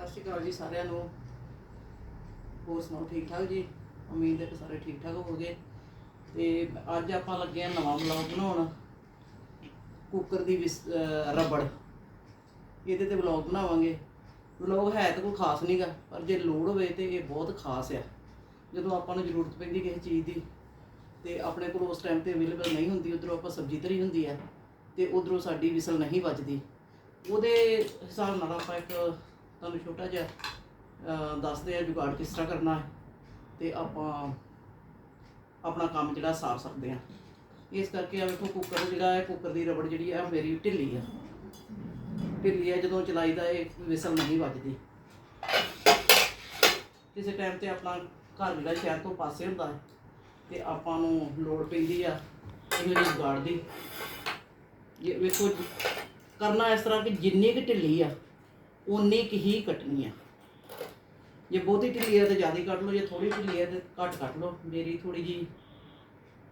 ਸਤਿ ਸ਼੍ਰੀ ਅਕਾਲ ਜੀ ਸਾਰਿਆਂ ਨੂੰ। ਹੋਰ ਸੁਣਾਓ, ਠੀਕ ਠਾਕ ਜੀ? ਉਮੀਦ ਹੈ ਕਿ ਸਾਰੇ ਠੀਕ ਠਾਕ ਹੋਵੋਗੇ। ਤੇ ਅੱਜ ਆਪਾਂ ਲੱਗੇ ਆ ਨਵਾਂ ਵਲੌਗ ਬਣਾਉਣ। ਕੁੱਕਰ ਦੀ ਵਿਸ- ਰਬੜ। ਇਹਦੇ ਤੇ ਵਲੌਗ ਬਣਾਵਾਂਗੇ। ਵਲੌਗ ਹੈ ਤਾਂ ਕੋਈ ਖਾਸ ਨਹੀਂਗਾ ਪਰ ਜੇ ਲੋੜ ਹੋਵੇ ਤੇ ਇਹ ਬਹੁਤ ਖਾਸ ਆ। ਜਦੋਂ ਆਪਾਂ ਨੂੰ ਜ਼ਰੂਰਤ ਪੈਂਦੀ ਕਿਸੇ ਚੀਜ਼ ਦੀ, ਤੇ ਆਪਣੇ ਕੋਲ ਉਸ ਟਾਈਮ ਤੇ ਅਵੇਲੇਬਲ ਨਹੀਂ ਹੁੰਦੀ, ਉਧਰੋਂ ਆਪਾਂ ਸਬਜ਼ੀ ਧਰੀ ਹੁੰਦੀ ਆ ਤੇ ਉਧਰੋਂ ਸਾਡੀ ਵਿਸਲ ਨਹੀਂ ਵੱਜਦੀ। ਉਹਦੇ ਹਿਸਾਬ ਨਾਲ ਆਪਾਂ ਇੱਕ ਤੁਹਾਨੂੰ ਛੋਟਾ ਜਿਹਾ ਦੱਸਦੇ ਆ ਜੁਗਾੜ ਕਿਸ ਤਰ੍ਹਾਂ ਕਰਨਾ ਹੈ ਤੇ ਆਪਾਂ ਆਪਣਾ ਕੰਮ ਜਿਹੜਾ ਸਾਰ ਸਕਦੇ ਆ ਇਸ ਕਰਕੇ ਆ ਵੇਖੋ ਕੁੱਕਰ ਜਿਹੜਾ ਹੈ ਕੁੱਕਰ ਦੀ ਰਬੜ ਜਿਹੜੀ ਆ ਮੇਰੀ ਢਿੱਲੀ ਆ। ਢਿੱਲੀ ਆ ਜਦੋਂ ਚਲਾਈਦਾ ਇਹ ਵਿਸਲ ਨਹੀਂ ਵੱਜਦੀ। ਕਿਸੇ ਟਾਈਮ ਤੇ ਆਪਣਾ ਘਰ ਜਿਹੜਾ ਸ਼ਹਿਰ ਤੋਂ ਪਾਸੇ ਹੁੰਦਾ ਹੈ, ਤੇ ਆਪਾਂ ਨੂੰ ਲੋੜ ਪੈਂਦੀ ਆ ਇਹੋ ਜਿਹੀ ਜੁਗਾੜ ਦੀ। ਇਹ ਵੇਖੋ, ਕਰਨਾ ਇਸ ਤਰ੍ਹਾਂ ਕਿ ਜਿੰਨੀ ਕੁ ਢਿੱਲੀ ਆ ਉਨੀ ਕੁ ਹੀ ਕੱਟਣੀ ਆ। ਜੇ ਬਹੁਤੀ ਢਿੱਲੀ ਹੈ ਤਾਂ ਜ਼ਿਆਦਾ ਕੱਟ ਲਓ, ਜੇ ਥੋੜੀ ਢਿੱਲੀ ਹੈ ਤਾਂ ਘੱਟ ਕੱਟ ਲਓ। ਮੇਰੀ ਥੋੜੀ ਜੀ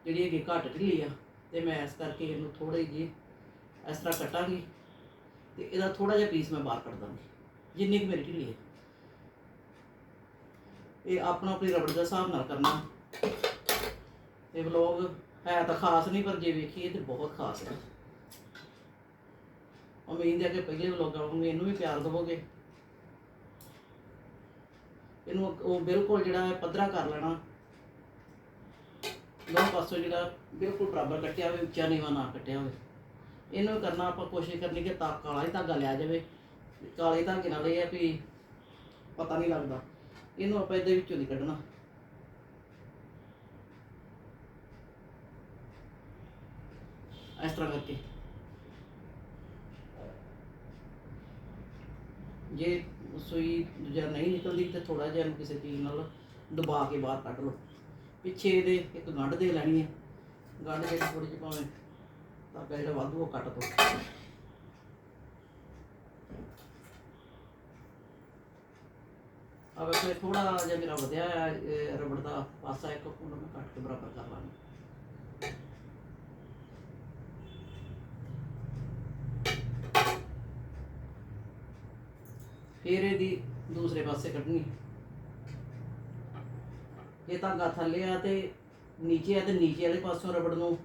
ਜਿਹੜੀ ਹੈਗੀ ਘੱਟ ਢਿੱਲੀ ਆ ਤੇ ਮੈਂ ਇਸ ਕਰਕੇ ਇਹਨੂੰ ਥੋੜੀ ਜੀ ਇਸ ਤਰ੍ਹਾਂ ਕੱਟਾਂਗੀ ਤੇ ਇਹਦਾ ਥੋੜਾ ਜਿਹਾ ਪੀਸ ਮੈਂ ਬਾਹਰ ਕੱਢ ਦਾਂਗੀ, ਜਿੰਨੀ ਕੁ ਮੇਰੀ ਢਿੱਲੀ ਹੈ ਇਹ ਆਪਣਾ ਆਪਣੀ ਰਬੜ ਦੇ ਹਿਸਾਬ ਨਾਲ ਕਰਨਾ। ਇਹ ਵਲੌਗ ਹੈ ਤਾਂ ਖਾਸ ਨਹੀਂ, ਪਰ ਜੇ ਵੇਖੀਏ ਤੇ ਬਹੁਤ ਖਾਸ ਹੈ ਉਮੀਦ ਹੈ ਕਿ ਪਹਿਲੇ ਵਲੋਗਾਂ ਵਾਂਗੂ ਇਹਨੂੰ ਵੀ ਪਿਆਰ ਦੇਵੋਗੇ। ਇਹਨੂੰ ਉਹ ਬਿਲਕੁਲ ਜਿਹੜਾ ਹੈ ਪੱਧਰਾ ਕਰ ਲੈਣਾ। ਦੋਨੋਂ ਪਾਸੋਂ ਜਿਹੜਾ ਬਿਲਕੁਲ ਬਰਾਬਰ ਕੱਟਿਆ ਹੋਵੇ, ਉੱਚਾ ਨੀਵਾਂ ਨਾ ਕੱਟਿਆ ਹੋਵੇ। ਇਹਨੂੰ ਕਰਨਾ ਆਪਾਂ ਕੋਸ਼ਿਸ਼ ਕਰਨੀ ਕਿ ਤਾਂ ਕਾਲਾ ਹੀ ਧਾਗਾ ਲਿਆ ਜਾਵੇ। ਕਾਲੇ ਧਾਗੇ ਨਾਲ ਇਹ ਹੈ ਵੀ ਪਤਾ ਨਹੀਂ ਲੱਗਦਾ। ਇਹਨੂੰ ਆਪਾਂ ਇਹਦੇ ਵਿੱਚੋਂ ਨਹੀਂ ਕੱਢਣਾ। ਇਸ ਤਰ੍ਹਾਂ ਕਰਕੇ। ਜੇ ਸੂਈ ਦੂਜਾ ਨਹੀਂ ਨਿਕਲਦੀ ਤੇ ਥੋੜਾ ਜਿਹਾ ਇਹਨੂੰ ਕਿਸੇ ਚੀਜ਼ ਨਾਲ ਦਬਾ ਕੇ ਬਾਹਰ ਕੱਢ ਲਓ। ਪਿੱਛੇ ਇਹਦੇ ਇੱਕ ਗੰਢ ਦੇ ਲੈਣੀ ਹੈ। ਗੰਢ ਜਿਹੜੀ ਥੋੜੀ ਜਿਹੀ ਭਾਵੇਂ ਤਾਂ ਜਿਹੜਾ ਵਾਧੂ ਉਹ ਕੱਟ ਦੋ। ਆ ਵੇਖੋ ਥੋੜਾ ਜਿਹਾ ਮੇਰਾ ਵਧਿਆ ਹੋਇਆ ਰਬੜ ਦਾ ਪਾਸਾ ਇੱਕ, ਉਹਨੂੰ ਮੈਂ ਕੱਟ ਕੇ ਬਰਾਬਰ ਕਰ ਲਾਂਗਾ। ਫਿਰ ਇਹਦੀ ਦੂਸਰੇ ਪਾਸੇ ਕੱਢਣੀ। ਇਹ ਧਾਗਾ ਥੱਲੇ ਆ ਤੇ ਨੀਚੇ ਆ ਤੇ ਨੀਚੇ ਵਾਲੇ ਪਾਸਿਓਂ ਰਬੜ ਨੂੰ,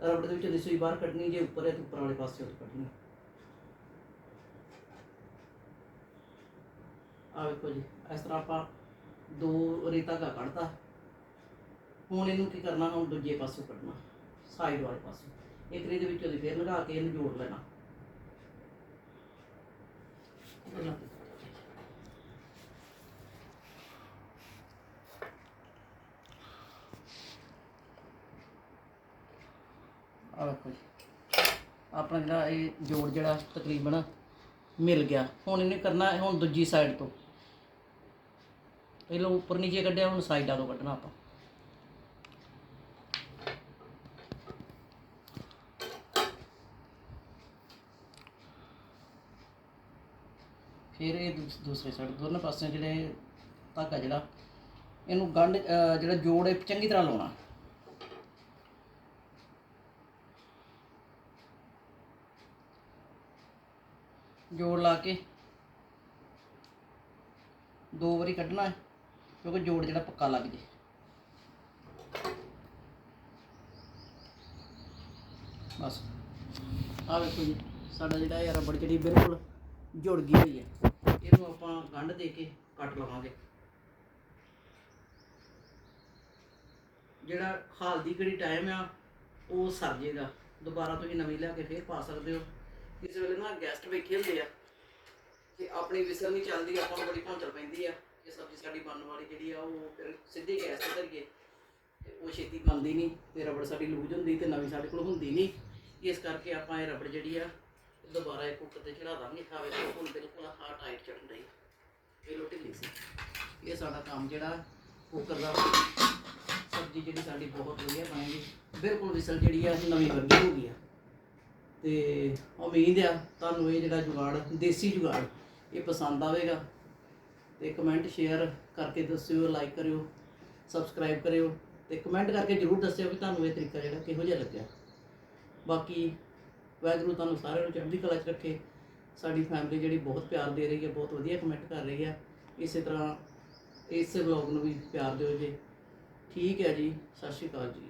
ਰਬੜ ਦੇ ਵਿੱਚੋਂ ਦੀ ਸੂਈ ਬਾਹਰ ਕੱਢਣੀ, ਜੇ ਉੱਪਰ ਹੈ ਤੇ ਉੱਪਰ ਵਾਲੇ ਪਾਸਿਓਂ ਤੋਂ ਕੱਢਣੀ। ਆ ਵੇਖੋ ਜੀ, ਇਸ ਤਰ੍ਹਾਂ ਆਪਾਂ ਦੋ ਵਾਰੀ ਧਾਗਾ ਕੱਢਤਾ। ਹੁਣ ਇਹਨੂੰ ਕੀ ਕਰਨਾ, ਹੁਣ ਦੂਜੇ ਪਾਸਿਓਂ ਕੱਢਣਾ ਸਾਈਡ ਵਾਲੇ ਪਾਸੇ। ਇੱਕ ਰੇ ਦੇ ਵਿੱਚੋਂ ਦੀ ਫੇਰ ਲਗਾ ਕੇ ਇਹਨੂੰ ਜੋੜ ਲੈਣਾ। ਆ ਵੇਖੋ ਜੀ। ਆਪਣਾ ਜਿਹੜਾ ਇਹ ਜੋੜ ਜਿਹੜਾ ਤਕਰੀਬਨ ਮਿਲ ਗਿਆ। ਹੁਣ ਇਹਨੇ ਕਰਨਾ ਹੁਣ ਦੂਜੀ ਸਾਈਡ ਤੋਂ। ਪਹਿਲਾਂ ਉੱਪਰ ਨੀਚੇ ਕੱਢਿਆ, ਹੁਣ ਸਾਈਡਾਂ ਤੋਂ ਕੱਢਣਾ ਆਪਾਂ। ਫਿਰ ਇਹ ਦੂਸ- ਦੂਸਰੇ ਸਾਈਡ ਦੋਨੋਂ ਪਾਸੇ ਜਿਹੜੇ ਧਾਗਾ ਜਿਹੜਾ, ਇਹਨੂੰ ਗੰਢ ਜਿਹੜਾ ਜੋੜ ਇਹ ਚੰਗੀ ਤਰ੍ਹਾਂ ਲਾਉਣਾ। ਜੋੜ ਲਾ ਕੇ ਦੋ ਵਾਰੀ ਕੱਢਣਾ ਹੈ, ਕਿਉਂਕਿ ਜੋੜ ਜਿਹੜਾ ਪੱਕਾ ਲੱਗ ਜੇ। ਬਸ। ਆ ਵੇਖੋ ਜੀ, ਸਾਡਾ ਜਿਹੜਾ ਇਹ ਰਬੜ ਜਿਹੜੀ ਬਿਲਕੁਲ ਜੁੜ ਗਈ ਹੋਈ ਹੈ, ਇਹਨੂੰ ਆਪਾਂ ਗੰਢ ਦੇ ਕੇ ਕੱਟ ਲਵਾਂਗੇ। ਜਿਹੜਾ ਹਾਲ ਦੀ ਘੜੀ ਟਾਈਮ ਆ, ਉਹ ਸਰ ਜੇਗਾ। ਦੁਬਾਰਾ ਤੁਸੀਂ ਨਵੀਂ ਲਿਆ ਕੇ ਫੇਰ ਪਾ ਸਕਦੇ ਹੋ। ਕਿਸੇ ਵੇਲੇ ਨਾ ਗੈਸਟ ਬੈਠੇ ਹੁੰਦੇ ਆ ਤੇ ਆਪਣੀ ਵਿਸਲ ਨਹੀਂ ਚੱਲਦੀ, ਆਪਾਂ ਨੂੰ ਬੜੀ ਭੌਂਚਲ ਪੈਂਦੀ ਆ ਇਹ ਸਬਜ਼ੀ ਸਾਡੀ ਬਣਨ ਵਾਲੀ ਜਿਹੜੀ ਆ, ਉਹ ਫਿਰ ਸਿੱਧੀ ਗੈਸ ਤੇ ਧਰੀਏ। ਤੇ ਉਹ ਛੇਤੀ ਬਣਦੀ ਨਹੀਂ ਤੇ ਰਬੜ ਸਾਡੀ ਲੂਜ ਹੁੰਦੀ ਤੇ ਨਵੀਂ ਸਾਡੇ ਕੋਲ ਹੁੰਦੀ ਨਹੀਂ ਇਸ ਕਰਕੇ ਆਪਾਂ ਇਹ ਰਬੜ ਜਿਹੜੀ ਆ ਦੁਬਾਰਾ ਇਹ ਕੁੱਕਰ ਤੇ ਚੜਾ ਦਾਂਗੇ, ਖਾਵੇ ਤੇ ਹੁਣ ਬਿਲਕੁਲ ਹਾਂ ਟਾਈਟ ਚੜਨ ਰਹੀ ਇਹ ਲੋਟੀ ਲੀ ਸੀ। ਇਹ ਸਾਡਾ ਕੰਮ ਜਿਹੜਾ ਕੁੱਕਰ ਦਾ ਸਬਜ਼ੀ ਜਿਹੜੀ ਸਾਡੀ ਬਹੁਤ ਵਧੀਆ ਬਣੇਗੀ। ਬਿਲਕੁਲ ਵਿਸਲ ਜਿਹੜੀ ਆ ਨਵੀਂ ਵਰਗੀ ਹੋ ਗਈ ਆ। ਤੇ ਉਮੀਦ ਆ ਤੁਹਾਨੂੰ ਇਹ ਜਿਹੜਾ ਜੁਗਾੜ, ਦੇਸੀ ਜੁਗਾੜ, ਇਹ ਪਸੰਦ ਆਵੇਗਾ। ਤੇ ਕਮੈਂਟ ਸ਼ੇਅਰ ਕਰਕੇ ਦੱਸਿਓ ਲਾਈਕ ਕਰਿਓ ਸਬਸਕ੍ਰਾਈਬ ਕਰਿਓ, ਤੇ ਕਮੈਂਟ ਕਰਕੇ ਜਰੂਰ ਦੱਸਿਓ ਵੀ ਤੁਹਾਨੂੰ ਇਹ ਤਰੀਕਾ ਜਿਹੜਾ ਕਿਹੋ ਜਿਹਾ ਲੱਗਿਆ। ਬਾਕੀ ਵਾਹਿਗੁਰੂ ਤੁਹਾਨੂੰ ਸਾਰਿਆਂ ਨੂੰ ਚੜ੍ਹਦੀ ਕਲਾ 'ਚ ਰੱਖੇ। ਸਾਡੀ ਫੈਮਿਲੀ ਜਿਹੜੀ ਬਹੁਤ ਪਿਆਰ ਦੇ ਰਹੀ ਹੈ, ਬਹੁਤ ਵਧੀਆ ਕਮੈਂਟ ਕਰ ਰਹੀ ਹੈ ਇਸੇ ਤਰ੍ਹਾਂ ਇਸ ਵਲੌਗ ਨੂੰ ਵੀ ਪਿਆਰ ਦਿਓ ਜੀ। ਠੀਕ ਹੈ ਜੀ, ਸਤਿ ਸ਼੍ਰੀ ਅਕਾਲ ਜੀ।